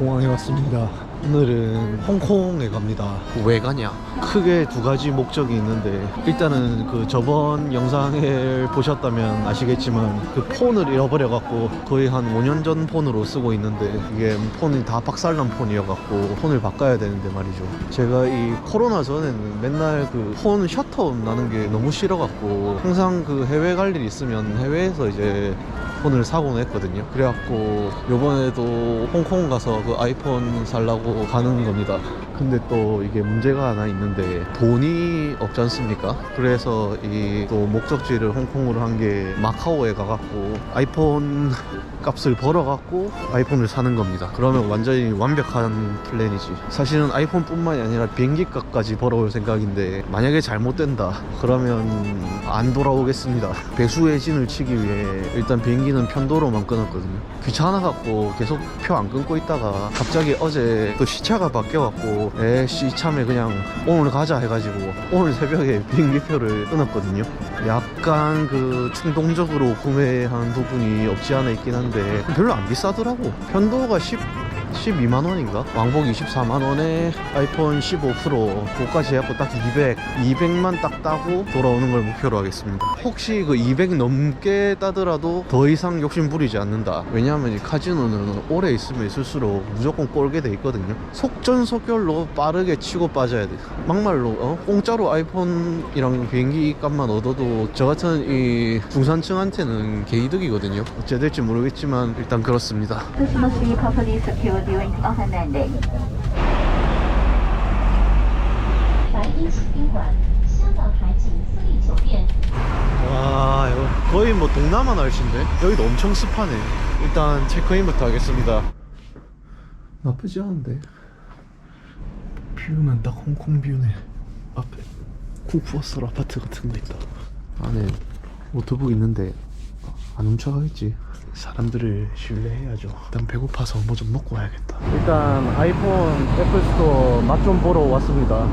공항에 왔습니다. 오늘은 홍콩에 갑니다. 왜 가냐? 크게 두 가지 목적이 있는데 일단은 그 저번 영상을 보셨다면 아시겠지만 그 폰을 잃어버려 갖고 거의 한 5년 전 폰으로 쓰고 있는데 이게 폰이 다 박살난 폰이어 갖고 폰을 바꿔야 되는데 말이죠. 제가 이 코로나 전에는 맨날 그 폰 셔터 나는 게 너무 싫어 갖고 항상 그 해외 갈 일 있으면 해외에서 이제 폰을 사곤 했거든요. 그래갖고 요번에도 홍콩 가서 그 아이폰 살라고 가는 겁니다. 근데 또 이게 문제가 하나 있는데 돈이 없지 않습니까? 그래서 이 또 목적지를 홍콩으로 한 게 마카오에 가갖고 아이폰 값을 벌어갖고 아이폰을 사는 겁니다. 그러면 완전히 완벽한 플랜이지. 사실은 아이폰뿐만이 아니라 비행기 값까지 벌어올 생각인데 만약에 잘못된다 그러면 안 돌아오겠습니다. 배수의 진을 치기 위해 일단 비행기는 편도로만 끊었거든요. 귀찮아갖고 계속 표 안 끊고 있다가 갑자기 어제 또 시차가 바뀌어갖고 에씨 참에 그냥 오늘 가자 해가지고 오늘 새벽에 비행기표를 끊었거든요. 약간 그 충동적으로 구매한 부분이 없지 않아 있긴 한데 별로 안 비싸더라고. 편도가 10 12만 원인가? 왕복 24만 원에 아이폰 15 프로 그거까지 해갖고 딱 200, 200만 딱 따고 돌아오는 걸 목표로 하겠습니다. 혹시 그 200 넘게 따더라도 더 이상 욕심 부리지 않는다. 왜냐하면 이 카지노는 오래 있으면 있을수록 무조건 꼴게 돼 있거든요. 속전속결로 빠르게 치고 빠져야 돼. 막말로 어? 공짜로 아이폰이랑 비행기 값만 얻어도 저 같은 이 중산층한테는 개이득이거든요. 어째 될지 모르겠지만 일단 그렇습니다. will be waiting of a mandate. 와 이거 거의 뭐 동남아 날씨인데? 여기도 엄청 습하네. 일단 체크인부터 하겠습니다. 나쁘지 않은데? 뷰는 딱 홍콩 뷰네. 앞에 쿠쿠어설 아파트 같은 거 있다. 안에 노트북 있는데 안 훔쳐가겠지. 사람들을 신뢰해야죠 일단 배고파서 뭐 좀 먹고 와야겠다 일단 아이폰 애플스토어 맛 좀 보러 왔습니다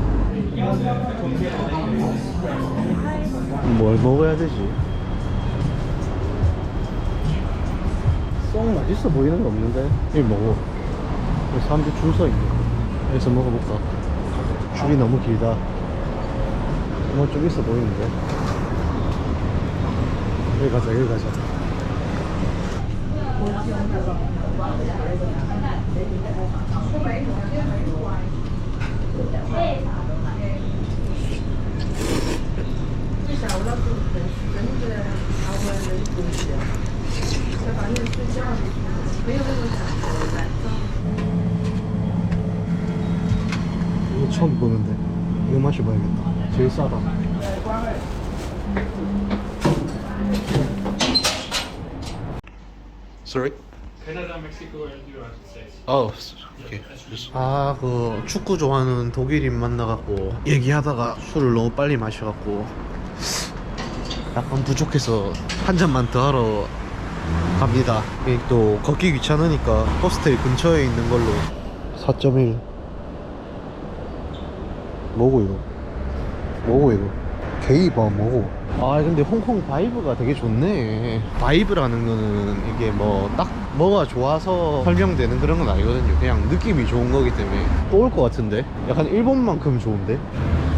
뭘 먹어야 되지? 썩 맛있어 보이는 거 없는데? 이 먹어. 사람들 줄 서 있네. 여기서 먹어볼까? 줄이 너무 길다. 뭐 좀 있어 보이는데? 여기 가자, 여기 가자. 이거 처음 보는데. 이거 마셔봐야겠다. 제일 싸다. Sorry? Canada, Mexico, and United States. 어, 오케이. 아, 그 축구 좋아하는 독일인 만나갖고 얘기하다가 술을 너무 빨리 마셔갖고 약간 부족해서 한 잔만 더 하러 갑니다. 이게 또 걷기 귀찮으니까 호스텔 근처에 있는 걸로 4.1 뭐고 이거? 뭐고 이거? 게이바 뭐고? 아 근데 홍콩 바이브가 되게 좋네. 바이브라는 거는 이게 뭐 딱 뭐가 좋아서 설명되는 그런 건 아니거든요. 그냥 느낌이 좋은 거기 때문에. 또 올 것 같은데? 약간 일본만큼 좋은데?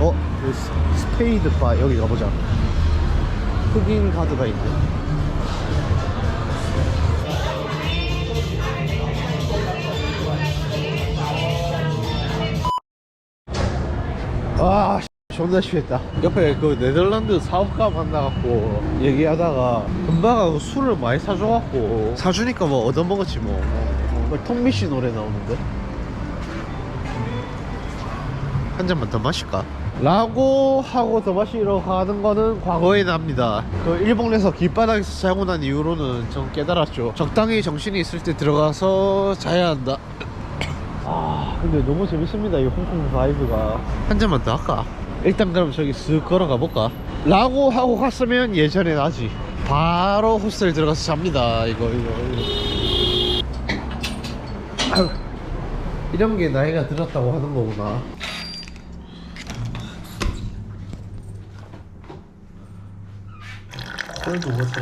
어? 그 스- 스페이드 바 여기 가보자. 흑인 카드가 있네 존나 취했다. 옆에 그 네덜란드 사업가 만나갖고 얘기하다가 금방 술을 많이 사줘갖고 사주니까 뭐 얻어먹었지 뭐. 어, 통미씨 노래 나오는데? 한 잔만 더 마실까? 라고 하고 더 마시러 가는 거는 과거에 납니다. 그 일본에서 길바닥에서 자고 난 이후로는 좀 깨달았죠. 적당히 정신이 있을 때 들어가서 자야 한다. 아 근데 너무 재밌습니다 이 홍콩 바이브가. 한 잔만 더 할까? 일단 그럼 저기 쓱 걸어가 볼까? 라고 하고 갔으면 예전에 나지 바로 호스텔 들어가서 잡니다. 이거 이거 이거. 이런 게 나이가 들었다고 하는 거구나. 콜드 워터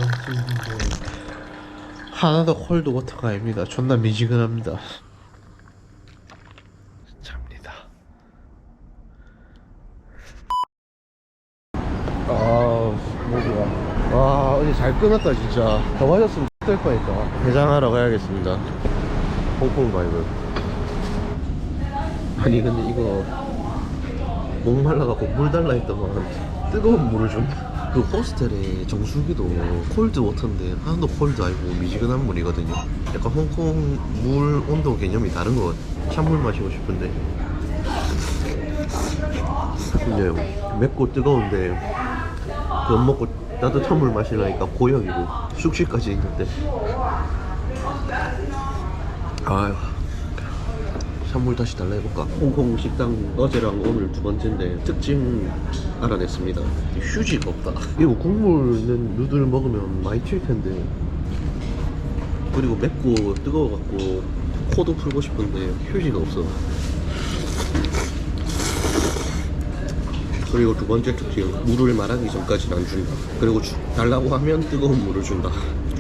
하나도 콜드 워터가 아닙니다. 존나 미지근합니다 끊었다 진짜. 더 마셨으면 될 거니까 해장하러 가야겠습니다. 홍콩 바이브. 아니 근데 이거 목말라갖고 물 달라 했더만 뜨거운 물을 준다 그 호스텔의 정수기도 콜드 워터인데 하나도 콜드 아니고 미지근한 물이거든요. 약간 홍콩 물 온도 개념이 다른 것 같아. 찬물 마시고 싶은데. 근데 맵고 뜨거운데 그거 먹고 따뜻한 물 마시려니까 고역이고 숙취까지 있는데. 아휴. 선물 다시 달라 해볼까? 홍콩 식당 어제랑 오늘 두 번째인데 특징 알아냈습니다. 휴지가 없다. 이거 국물 있는 누들 먹으면 많이 튈 텐데. 그리고 맵고 뜨거워갖고 코도 풀고 싶은데 휴지가 없어 그리고 두 번째 특징 물을 말하기 전까지는 안 준다. 그리고 주- 달라고 하면 뜨거운 물을 준다.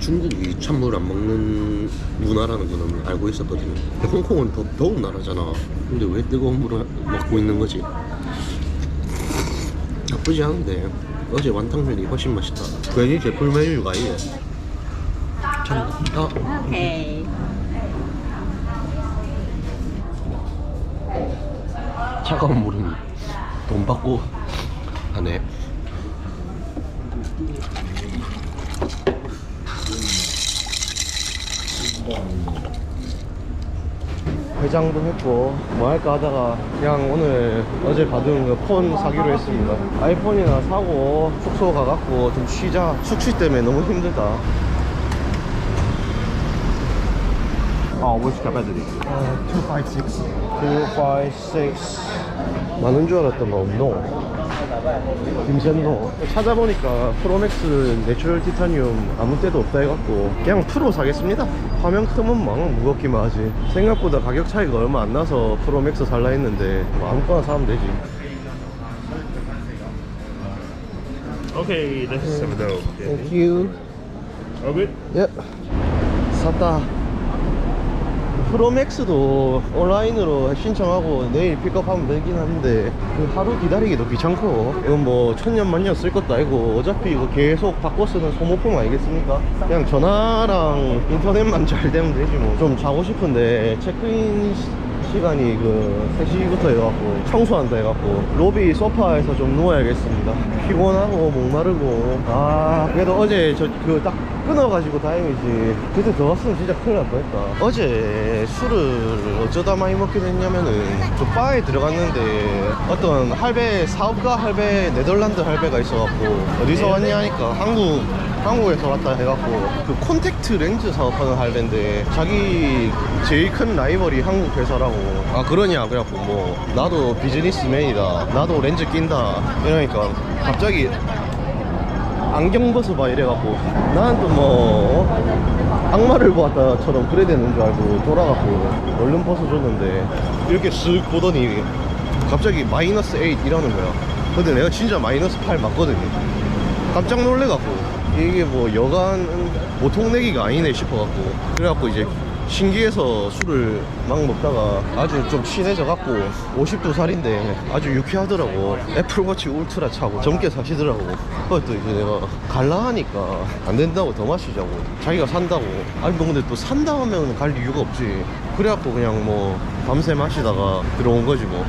중국이 찬물 안 먹는 문화라는 거는 알고 있었거든요. 홍콩은 더 더운 나라잖아. 근데 왜 뜨거운 물을 먹고 있는 거지? 나쁘지 않은데. 어제 완탕면이 훨씬 맛있다. 괜히 제풀 메뉴가 아니네 참 아, Okay. 차가운 물은 돈 받고 하네. 회장도 했고 뭐 할까 하다가 그냥 오늘 어제 받은 그 폰 사기로 했습니다. 아이폰이나 사고 숙소 가갖고 좀 쉬자. 숙취 때문에 너무 힘들다. 아, which capacity? 256 256 많은 줄 알았던 거 없노 김센노 찾아보니까 프로맥스 내추럴 티타늄 아무 때도 없다 해갖고 그냥 프로 사겠습니다. 화면 크면 망 무겁기만 하지. 생각보다 가격 차이가 얼마 안 나서 프로맥스 살라 했는데 뭐 아무거나 사면 되지. Okay, this is some dough. Thank you. All good? 예. 샀다 프로맥스도 온라인으로 신청하고 내일 픽업하면 되긴 한데 그 하루 기다리기도 귀찮고. 이건 뭐 천년만년 쓸 것도 아니고 어차피 이거 계속 바꿔 쓰는 소모품 아니겠습니까? 그냥 전화랑 인터넷만 잘 되면 되지 뭐. 좀 자고 싶은데 체크인 시- 시간이 그 3시부터 해갖고 청소한다 해갖고 로비 소파에서 좀 누워야겠습니다. 피곤하고 목마르고. 아 그래도 어제 저 그 딱 끊어가지고 다행이지. 그때 더 왔으면 진짜 큰일 날 뻔했다. 어제 술을 어쩌다 많이 먹게 됐냐면은 저 바에 들어갔는데 어떤 할배 사업가 할배 네덜란드 할배가 있어갖고 어디서 왔냐 하니까 한국 한국에서 왔다 해갖고 그 콘택트 렌즈 사업하는 할배인데 자기 제일 큰 라이벌이 한국 회사라고. 아 그러냐? 그래갖고 뭐 나도 비즈니스맨이다. 나도 렌즈 낀다. 이러니까 갑자기 안경 벗어봐 이래갖고 나는 또뭐 악마를 보았다처럼 그래 되는 줄 알고 돌아갖고 얼른 벗어줬는데 이렇게 쓱 보더니 갑자기 마이너스 8 이라는 거야. 근데 내가 진짜 마이너스 8 맞거든요. 깜짝 놀래갖고 이게 뭐 여간 보통 내기가 아니네 싶어갖고. 그래갖고 이제 신기해서 술을 막 먹다가 아주 좀 친해져 갖고 52살인데 아주 유쾌하더라고. 애플워치 울트라 차고 젊게 사시더라고. 그것도 이제 내가 갈라 하니까 안 된다고 더 마시자고. 자기가 산다고. 아니 뭐 근데 또 산다 하면 갈 이유가 없지. 그래갖고 그냥 뭐 밤새 마시다가 들어온 거지 뭐